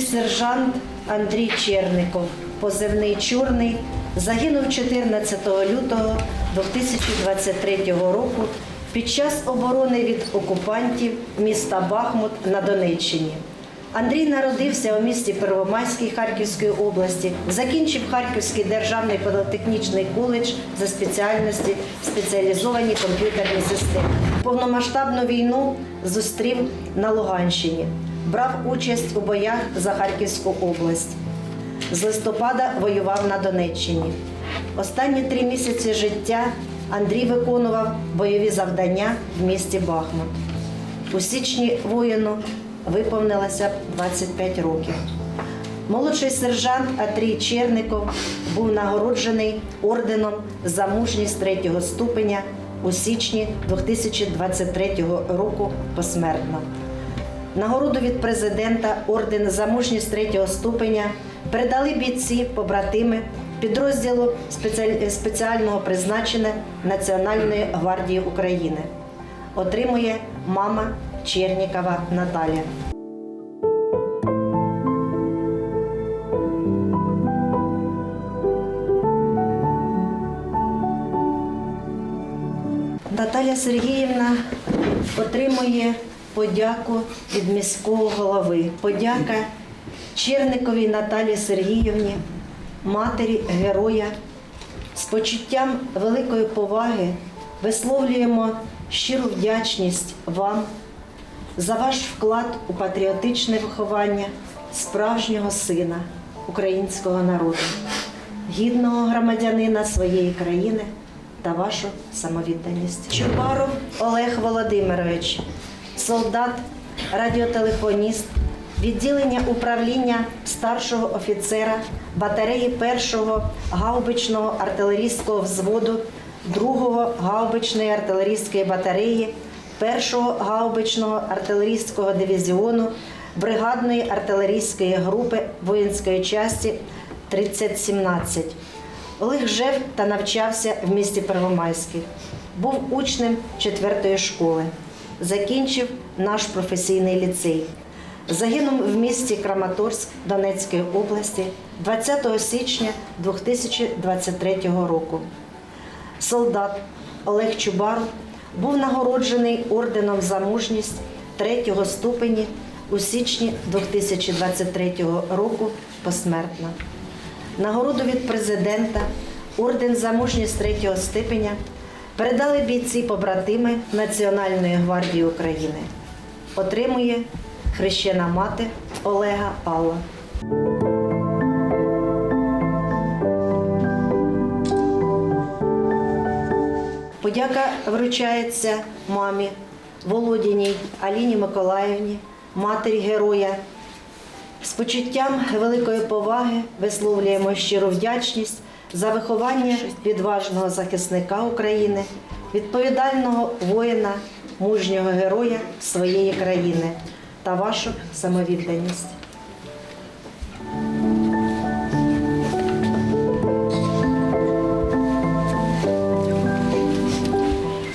сержант Андрій Черников, позивний Чорний, загинув 14 лютого 2023 року під час оборони від окупантів міста Бахмут на Донеччині. Андрій народився у місті Первомайській Харківської області, закінчив Харківський державний політехнічний коледж за спеціальності спеціалізовані комп'ютерні системи. Повномасштабну війну зустрів на Луганщині, брав участь у боях за Харківську область. З листопада воював на Донеччині. Останні три місяці життя Андрій виконував бойові завдання в місті Бахмут. У січні воїну виповнилося 25 років. Молодший сержант Андрій Черников був нагороджений орденом за мужність третього ступеня у січні 2023 року посмертно. Нагороду від президента орден за мужність третього ступеня передали бійці, побратими підрозділу спеціального призначення Національної гвардії України. Отримує мама Чернікова Наталя. Наталя Сергіївна отримує подяку від міського голови. Подяка Черниковій Наталі Сергіївні, матері героя. З почуттям великої поваги висловлюємо щиру вдячність вам за ваш вклад у патріотичне виховання справжнього сина українського народу, гідного громадянина своєї країни та вашу самовідданість. Чубаров Олег Володимирович, солдат, радіотелефоніст, відділення управління старшого офіцера батареї першого гаубичного артилерійського взводу, другого гаубичної артилерійської батареї, першого гаубичного артилерійського дивізіону, бригадної артилерійської групи воїнської часті 3017. Олег жив та навчався в місті Первомайське. Був учнем 4 школи. Закінчив наш професійний ліцей. Загинув в місті Краматорськ Донецької області 20 січня 2023 року. Солдат Олег Чубаров був нагороджений орденом за мужність третього ступені у січні 2023 року посмертно. Нагороду від президента, орден за мужність третього ступеня передали бійці побратими Національної гвардії України. Отримує хрещена мати Олега Алла. Подяка вручається мамі Володіній Аліні Миколаївні, матері героя. З почуттям великої поваги висловлюємо щиру вдячність за виховання відважного захисника України, відповідального воїна, мужнього героя своєї країни та вашу самовідданість.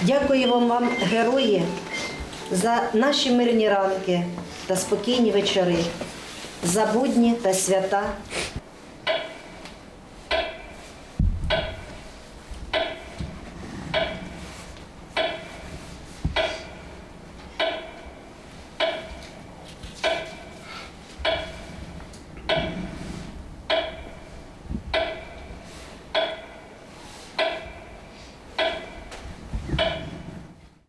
Дякуємо вам, герої, за наші мирні ранки та спокійні вечори, за будні та свята,